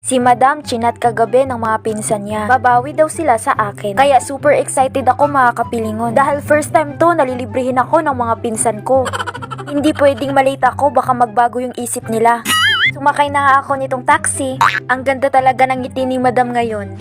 Si Madam chinat kagabi ng mga pinsan niya. Babawi daw sila sa akin. Kaya super excited ako mga kapilingon. Dahil first time to nalilibrihin ako ng mga pinsan ko. Hindi pwedeng malate ako baka magbago yung isip nila. Sumakay na nga ako nitong taxi. Ang ganda talaga ng ngiti ni Madam ngayon.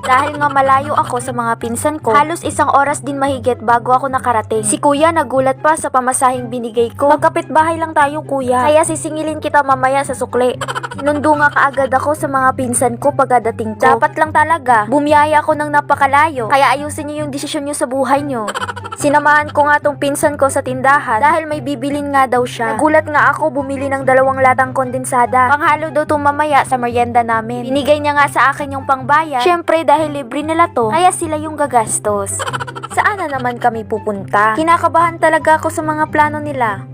Dahil nga malayo ako sa mga pinsan ko, halos isang oras din mahigit bago ako nakarating. Si kuya nagulat pa sa pamasahing binigay ko. Magkapit bahay lang tayo kuya. Kaya sisingilin kita mamaya sa sukli. Sinundo nga kaagad ako sa mga pinsan ko pagdating ko. Dapat lang talaga, bumiyaya ako ng napakalayo. Kaya ayusin niyo yung desisyon niyo sa buhay niyo. Sinamahan ko nga tong pinsan ko sa tindahan dahil may bibilin nga daw siya. Nagulat nga ako bumili ng dalawang latang kondensada. Panghalo daw to mamaya sa merienda namin. Binigay niya nga sa akin yung pangbayan. Syempre dahil libre nila to, kaya sila yung gagastos. Saan na naman kami pupunta? Kinakabahan talaga ako sa mga plano nila.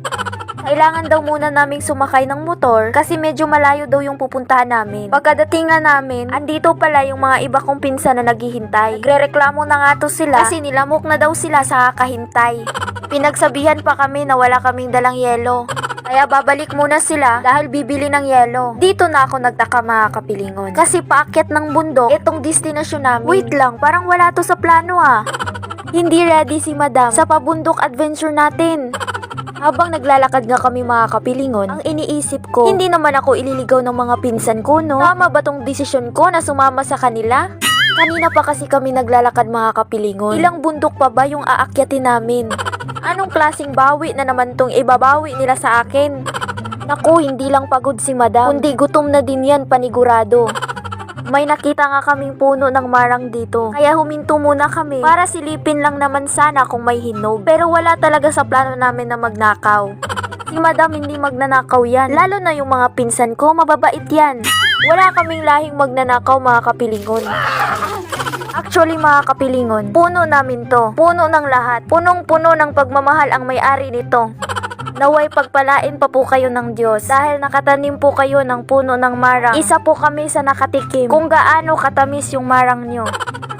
Kailangan daw muna naming sumakay ng motor kasi medyo malayo daw yung pupuntahan namin. Pagkadating nga namin, andito pala yung mga iba kong pinsan na naghihintay. Nagrereklamo na nga to sila kasi nilamok na daw sila sa kakahintay. Pinagsabihan pa kami na wala kaming dalang yelo. Kaya babalik muna sila dahil bibili ng yelo. Dito na ako nagtaka mga kapilingon. Kasi paakyat ng bundok, itong destinasyon namin. Wait lang, parang wala to sa plano ah. Hindi ready si madam sa pabundok adventure natin. Habang naglalakad nga kami mga kapilingon, ang iniisip ko, hindi naman ako ililigaw ng mga pinsan ko, no? Tama ba tong desisyon ko na sumama sa kanila? Kanina pa kasi kami naglalakad mga kapilingon. Ilang bundok pa ba yung aakyatin namin? Anong klasing bawi na naman tong ibabawi nila sa akin? Naku, hindi lang pagod si madam, kundi gutom na din yan panigurado. May nakita nga kaming puno ng marang dito. Kaya huminto muna kami para silipin lang naman sana kung may hinog. Pero wala talaga sa plano namin na magnakaw. Si madam hindi magnanakaw yan. Lalo na yung mga pinsan ko, mababait yan. Wala kaming lahing magnanakaw mga kapilingon. Actually mga kapilingon, puno namin to. Puno ng lahat. Punong-puno ng pagmamahal ang may-ari nito. Naway pagpalain pa po kayo ng Diyos dahil nakatanim po kayo ng puno ng marang. Isa po kami sa nakatikim kung gaano katamis yung marang nyo.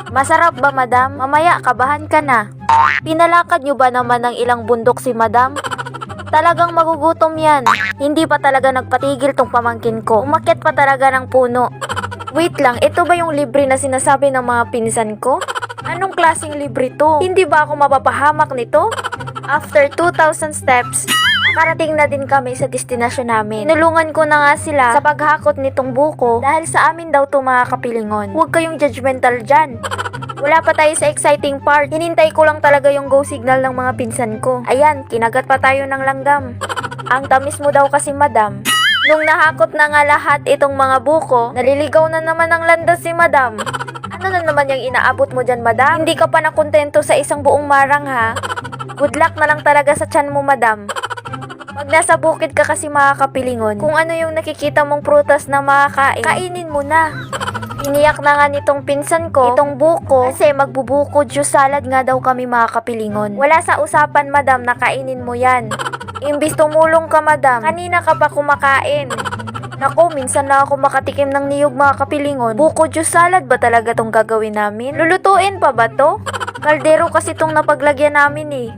Masarap ba madam? Mamaya kabahan ka na. Pinalakad nyo ba naman ng ilang bundok si madam? Talagang magugutom yan. Hindi pa talaga nagpatigil tong pamangkin ko. Umakyat pa talaga ng puno. Wait lang, ito ba yung libre na sinasabi ng mga pinsan ko? Anong klaseng libre to? Hindi ba ako mapapahamak nito? After 2,000 steps, nakarating na din kami sa destinasyon namin. Tinulungan ko na nga sila sa paghakot nitong buko dahil sa amin daw to mga kapilingon. Huwag kayong judgmental dyan. Wala pa tayo sa exciting part. Hinintay ko lang talaga yung go signal ng mga pinsan ko. Ayan, kinagat pa tayo ng langgam. Ang tamis mo daw kasi madam. Nung nahakot na nga lahat itong mga buko, naliligaw na naman ng landas si madam. Ano na naman yung inaabot mo dyan, madam? Hindi ka pa nakontento sa isang buong marang, ha? Good luck na lang talaga sa tiyan mo, madam. Pag nasa bukid ka kasi mga kapilingon, kung ano yung nakikita mong prutas na makakain, kainin mo na. Iniyak na nga nitong pinsan ko, itong buko, kasi magbubuko juice salad nga daw kami mga kapilingon. Wala sa usapan, madam, na kainin mo yan. Imbis tumulong ka, madam, kanina ka pa kumakain. Nako, minsan na ako makatikim ng niyog mga kapilingon. Buko juice salad ba talaga tong gagawin namin? Lulutuin pa ba to? Kaldero kasi tong napaglagyan namin eh.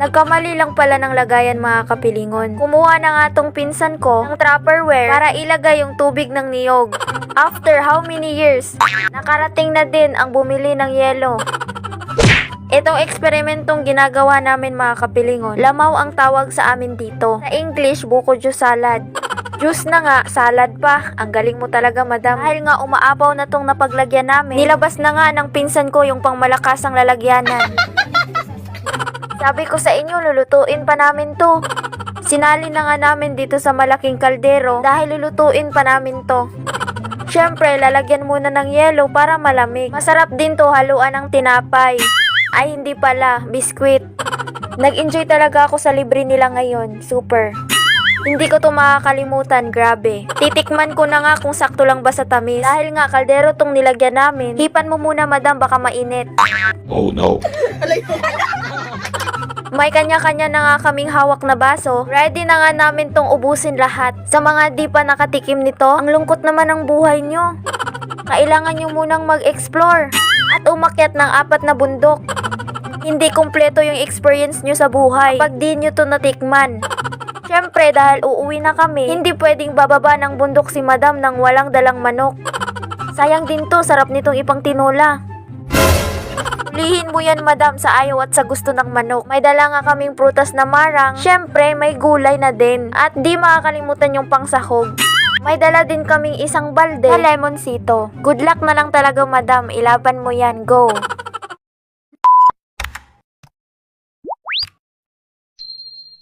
Nagkamali lang pala ng lagayan mga kapilingon. Kumuha na nga tong pinsan ko ng Tupperware para ilagay yung tubig ng niyog. After how many years, nakarating na din ang bumili ng yelo. Itong eksperimentong ginagawa namin mga kapilingon, lamaw ang tawag sa amin dito. Sa English, buko juice salad. Juice na nga, salad pa. Ang galing mo talaga, madam. Dahil nga umaapaw na tong napaglagyan namin, nilabas na nga ng pinsan ko yung pangmalakasang lalagyanan. Sabi ko sa inyo, lulutuin pa namin to. Sinali na nga namin dito sa malaking kaldero dahil lulutuin pa namin to. Siyempre, lalagyan muna ng yelo para malamig. Masarap din to haluan ng tinapay. Ay, hindi pala, biskwit. Nag-enjoy talaga ako sa libre nila ngayon. Super. Hindi ko to makakalimutan, grabe. Titikman ko na nga kung sakto lang ba sa tamis. Dahil nga kaldero tong nilagyan namin, hipan mo muna madam baka mainit. Oh no. May kanya-kanya na nga kaming hawak na baso. Ready na nga namin tong ubusin lahat. Sa mga di pa nakatikim nito, ang lungkot naman ng buhay nyo. Kailangan nyo munang mag-explore at umakyat ng apat na bundok. Hindi kumpleto yung experience nyo sa buhay pag di nyo to natikman. Siyempre dahil uuwi na kami, hindi pwedeng bababa ng bundok si madam nang walang dalang manok. Sayang din to, sarap nitong ipang tinola. Hulihin mo yan madam sa ayaw at sa gusto ng manok. May dala nga kaming prutas na marang. Siyempre, may gulay na din. At di makakalimutan yung pangsahog. May dala din kaming isang balde na lemonsito. Good luck na lang talaga madam, ilaban mo yan, go.